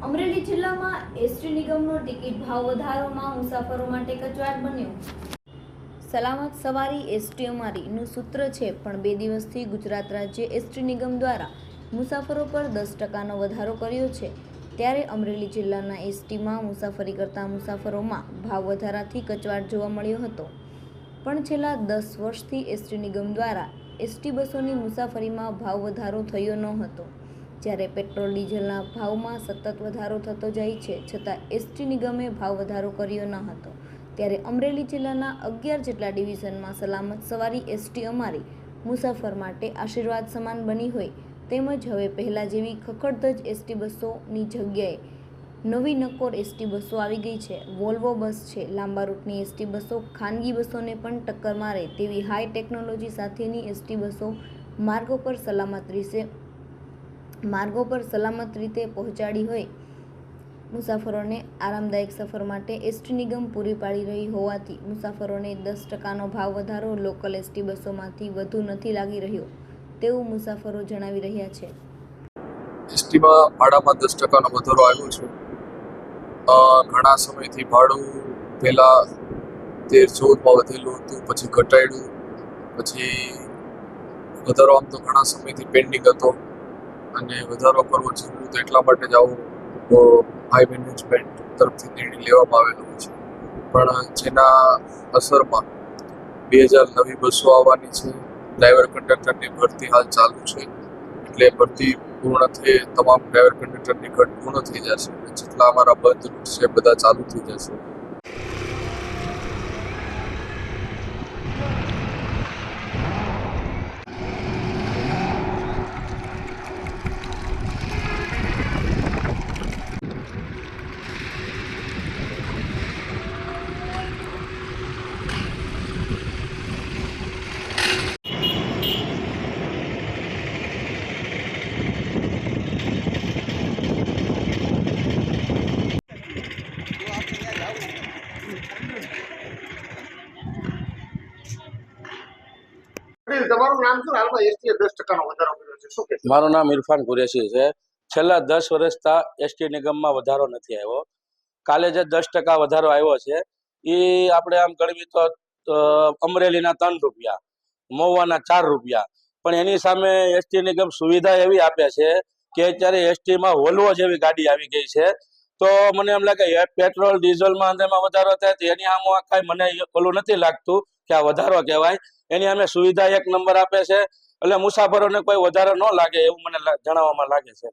અમરેલી જિલ્લામાં ST નિગમનો ticket ભાવ વધારોમાં મુસાફરો માટે કચવાટ બન્યો. સલામત સવારી એસટી અમારીનું સૂત્ર છે, પણ બે દિવસથી ગુજરાત રાજ્ય એસટી નિગમ દ્વારા મુસાફરો પર દસ ટકાનો વધારો કર્યો છે. ત્યારે અમરેલી જિલ્લાના એસટીમાં મુસાફરી કરતા મુસાફરોમાં ભાવ વધારાથી કચવાટ જોવા મળ્યો હતો. પણ છેલ્લા દસ વર્ષથી એસટી નિગમ દ્વારા એસટી બસોની મુસાફરીમાં ભાવ વધારો થયો ન હતો જ્યારે પેટ્રોલ ડીઝલના ભાવમાં સતત વધારો થતો જાય છે, છતાં એસટી નિગમે ભાવ વધારો કર્યો ન હતો. ત્યારે અમરેલી જિલ્લાના અગિયાર જેટલા ડિવિઝનમાં સલામત સવારી એસટી અમારી મુસાફર માટે આશીર્વાદ સમાન બની હોય, તેમજ હવે પહેલાં જેવી ખખડધજ એસટી બસોની જગ્યાએ નવી નકોર એસટી બસો આવી ગઈ છે. વોલ્વો બસ છે, લાંબા રૂટની એસટી બસો, ખાનગી બસોને પણ ટક્કર મારે તેવી હાઈ ટેકનોલોજી સાથેની એસટી બસો માર્ગો પર સલામત રીતે માર્ગો પર સલામત રીતે પહોંચાડી હોય. મુસાફરોને આરામદાયક સફર માટે એસટી નિગમ પૂરી પાડી રહી હોવાથી મુસાફરોને દસ ટકાનો ભાવ વધારો લોકલ એસટી બસોમાંથી વધુ નથી લાગી રહ્યો, તેવું મુસાફરો જણાવી રહ્યા છે. એસટીમાં ભાડામાં દસ ટકાનો વધારો આવ્યો છે. ઘણા સમયથી ભાડું પહેલાં તેર ચૌદમાં વધેલું હતું, પછી ઘટાડ્યું, પછી વધારો આમ તો ઘણા સમયથી પેન્ડિંગ હતો. અને વધારો કરવો જરૂર તો એટલા માટે જ આવું હાઈ મેનેજમેન્ટ તરફથી નિર્ણય લેવામાં આવેલો છે. પણ જેના અસરમાં બે હજાર નવી બસો આવવાની છે ડ્રાઈવર કંડક્ટરની ભરતી હાલ ચાલુ છે, એટલે ભરતી પૂર્ણ થઈ તમામ ડ્રાઈવર કંડક્ટરની ઘટ પૂર્ણ થઈ જશે જેટલા અમારા બંધ રૂટ છે બધા ચાલુ થઈ જશે. મારું નામ ઇરફાન કુરેશી છે. છેલ્લા દસ વર્ષતા એસટી નિગમમાં વધારો નથી આવ્યો. કાલે જે દસ ટકા વધારો આવ્યો છે, એ આપણે આમ ગણવી તો અમરેલીના ત્રણ રૂપિયા, મહુવાના ચાર રૂપિયા. પણ એની સામે એસટી નિગમ સુવિધા એવી આપે છે કે અત્યારે એસટીમાં વોલ્વો જેવી ગાડી આવી ગઈ છે. તો મને એમ લાગે પેટ્રોલ, ડીઝલમાં અંદરમાં વધારો થાય તો એની આમ કાંઈ મને ઓલું નથી લાગતું કે આ વધારો કહેવાય. એની અમે સુવિધા એક નંબર આપે છે. એટલે મુસાફરોને કોઈ વધારો ન લાગે એવું મને જણાવવામાં લાગે છે.